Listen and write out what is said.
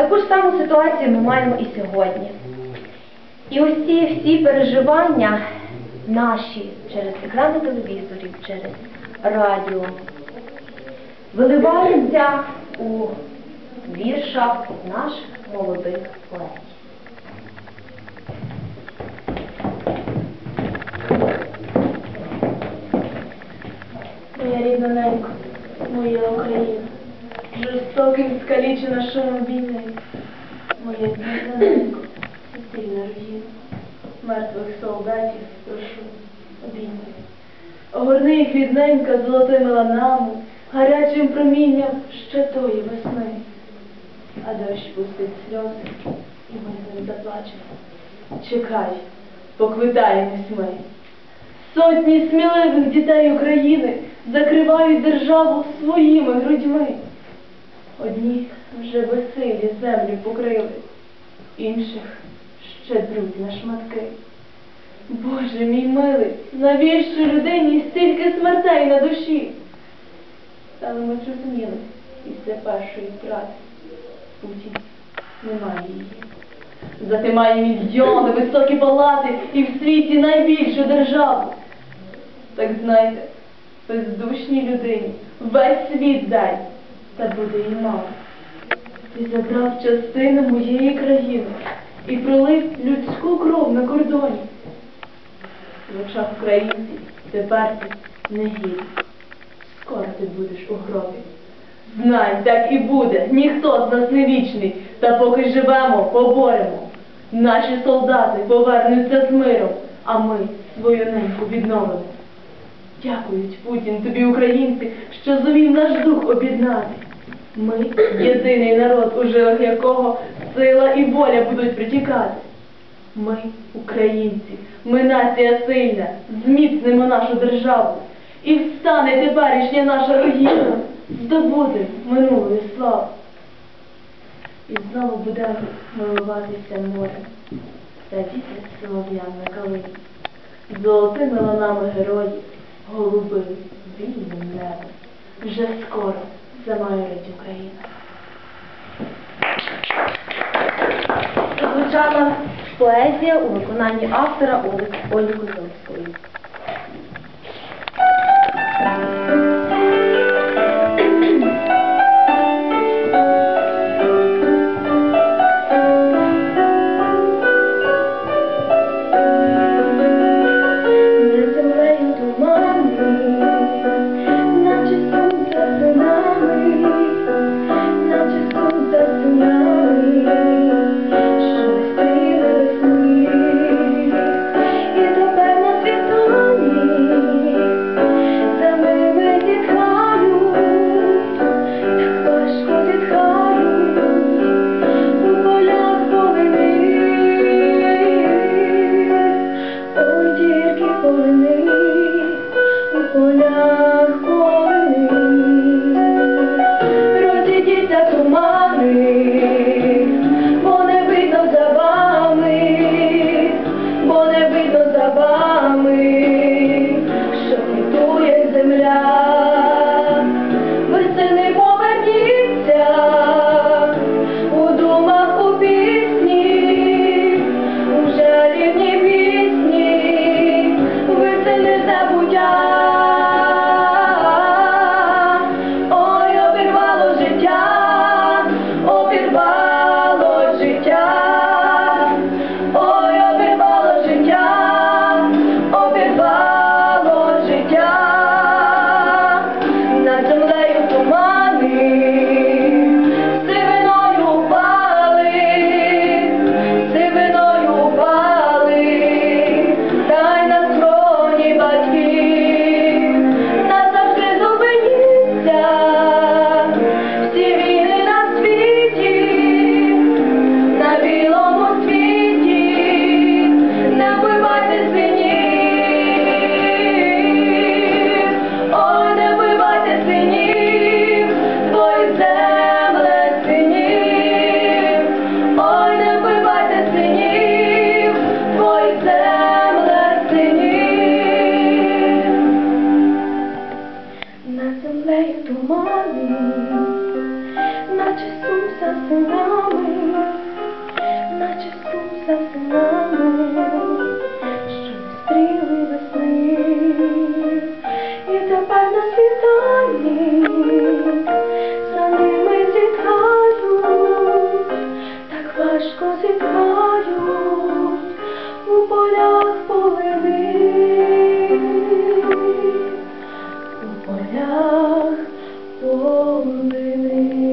Таку ж саму ситуацію ми маємо і сьогодні. І ось ці всі переживання наші через екрани телевізорів, через радіо виливаються у віршах наших молодих поетів. Моя рідна ненько, моя Україна, жорстоким скалічена шумом війни, сильна руїна, мертвих солдатів прошу обійми. Огорни їх рідненька золотими ланами, гарячим промінням ще тої весни, а дощ пустить сльози, і ми ним заплачемо. Чекай, поквитаємось ми. Сотні сміливих дітей України закривають державу своїми грудьми. Одні вже безсилі землю покрили, інших ще друзі на шматки. Боже мій милий, навіщо людині стільки смертей на душі? Але ми зрозуміли після першої втрати. Путін немає її. Зате має мільйони, високі палати і в світі найбільшу державу. Так знайте, бездушній людині весь світ дай, та буде і мало. Ти забрав частину моєї країни і пролив людську кров на кордоні. В очах українців тепер ти не гірий. Скоро ти будеш у гробі. Знай, так і буде, ніхто з нас не вічний, та поки живемо, поборемо. Наші солдати повернуться з миром, а ми свою неньку відновимо. Дякують Путін тобі, українці, що зумів наш дух об'єднати. Ми єдиний народ, у жилах якого сила і воля будуть притікати. Ми, українці, ми нація сильна, зміцнимо нашу державу. І встане теперішня наша руїна, здобуде минулої слави. І знову будемо милуватися морем, та вітер солов'ян на калині. Золотими ланами героїв, голубим, вільним небом. Вже скоро замайорить Україна. Звучала поезія у виконанні автора Олі Козовської. Yeah. полях полонини.